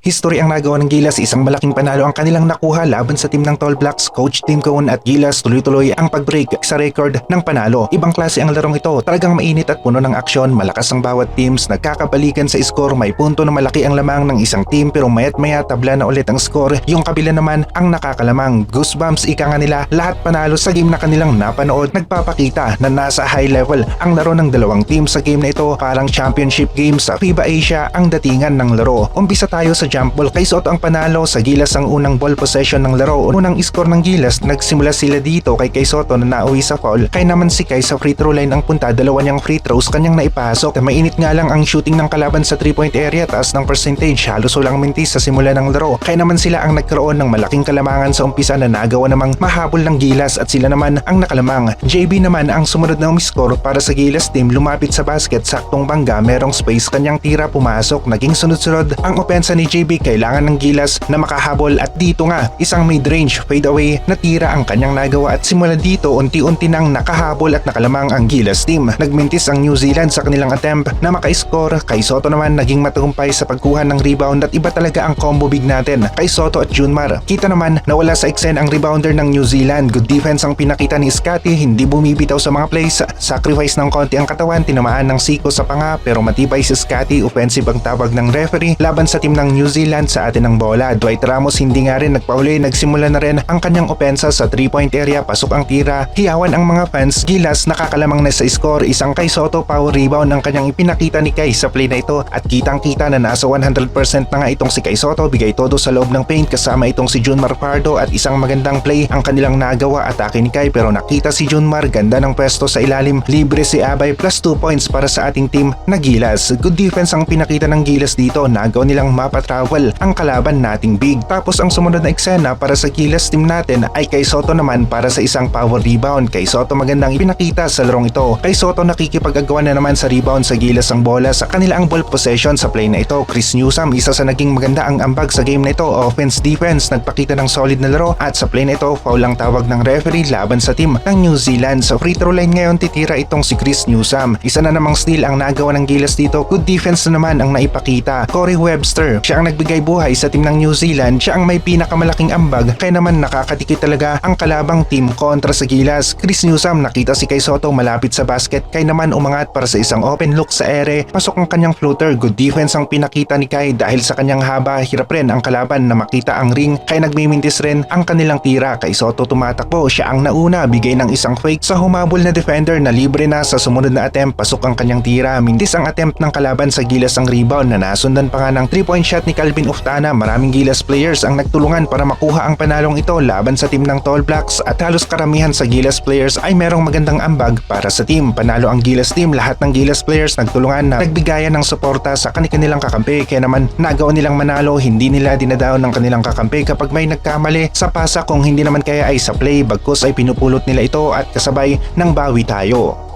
History ang nagawa ng Gilas, isang malaking panalo ang kanilang nakuha laban sa team ng Tall Blacks, Coach Tim Cohn at Gilas. Tuloy-tuloy ang pag-break sa record ng panalo. Ibang klase ang larong ito, talagang mainit at puno ng aksyon, malakas ang bawat teams, nagkakabalikan sa score, may punto na malaki ang lamang ng isang team pero mayat maya tabla na ulit ang score, yung kabila naman ang nakakalamang. Goosebumps ika nga nila, lahat panalo sa game na kanilang napanood, nagpapakita na nasa high level ang laro ng dalawang team sa game na ito, parang championship game sa FIBA Asia ang datingan ng laro. Umpisa tayo sa ball, kay Soto ang panalo sa Gilas ang unang ball possession ng laro. Unang score ng Gilas, nagsimula sila dito kay Kay Soto na nauwi sa foul, kay naman si Kay sa free throw line ang punta, dalawa niyang free throws kanyang naipasok. Mainit nga lang ang shooting ng kalaban sa 3-point area, taas ng percentage, halos walang mintis sa simula ng laro. Kaya naman sila ang nagkaroon ng malaking kalamangan sa umpisa na nagawa namang mahabol ng Gilas at sila naman ang nakalamang. JB naman ang sumunod na umiscore para sa Gilas team lumapit sa basket saktong bangga merong space kanyang tira pumasok naging sunod-sunod ang opensa ni JB kailangan ng Gilas na makahabol at dito nga isang mid-range fade away na tira ang kanyang nagawa at simula dito unti-unti nang nakahabol at nakalamang ang Gilas team. Nagmintis ang New Zealand sa kanilang attempt na maka-score kay Soto naman naging matagumpay sa pagkuha ng rebound at iba talaga ang combo big natin kay Soto at Junmar. Kita naman na wala sa exen ang rebounder ng New Zealand. Good defense ang pinakita ni Scotty, hindi bumibitaw sa mga plays. Sacrifice ng konti ang katawan, tinamaan ng siko sa panga pero matibay si Scotty, offensive ang tawag ng referee laban sa team ng New Zealand sa atin ng bola. Dwight Ramos hindi nga rin nagpauli, nagsimula na rin ang kanyang opensa sa 3-point area, pasok ang tira. Hiyawan ang mga fans, gilas nakakalamang na sa score. Isang kay Soto power rebound ang kanyang ipinakita ni Kay sa play na ito. At kitang kita na nasa 100% na nga itong si Kay Soto, bigay todo sa loob ng paint. Kasama itong si Junmar Pardo. At isang magandang play ang kanilang nagawa atake ni Kay pero nakita si Junmar ganda ng pwesto sa ilalim, libre si Abay plus 2 points para sa ating team na Gilas. Good defense ang pinakita ng Gilas dito, nagaw nilang mapatravel ang kalaban nating big. Tapos ang sumunod na eksena para sa Gilas team natin ay kay Soto naman para sa isang power rebound. Kay Soto magandang ipinakita sa larong ito. Kay Soto nakikipag-agawan na naman sa rebound sa Gilas ang bola sa kanila ang ball possession sa play na ito. Chris Newsom isa sa naging maganda ang ambag sa game na ito. Offense defense nagpakita ng solid na laro at sa play na ito foul ang tawag ng referee laban sa team ng New Zealand. Sa free throw line ngayon titira itong si Chris Newsom. Isa na namang steal ang nagawa ng Gilas dito. Good defense na naman ang naipakita. Corey Webster, siya ang nagbigay buhay sa team ng New Zealand. Siya ang may pinakamalaking ambag kaya naman nakakatikit talaga ang kalabang team kontra sa Gilas. Chris Newsom nakita si Kay Soto malapit sa basket kay naman umangat para sa isang open look sa ere. Pasok ang kanyang floater. Good defense ang pinakita ni Kay dahil sa kanyang haba hirap rin ang kalaban na makita ang ring kaya nagmimintis rin ang kanilang tira. Kay Soto tumatakbo siya ang nauna bigay ng isang fake sa humabol na defender na libre na sa sumunod na attempt pasok ang kanyang tira. Mintis ang attempt ng kalaban sa Gilas ang rebound na nasundan pa nga ng 3-point shot ni Calvin Uftana. Maraming Gilas players ang nagtulungan para makuha ang panalong ito laban sa team ng Tall Blacks at halos karamihan sa Gilas players ay merong magandang ambag para sa team. Panalo ang Gilas team, lahat ng Gilas players nagtulungan na nagbigayan ng suporta sa kanilang kakampi kaya naman nagawa nilang manalo, hindi nila dinadaon ng kanilang kakampi kapag may nagkamali sa pasa kung hindi naman kaya ay sa play bagkus ay pinupulot nila ito at kasabay ng bawi tayo.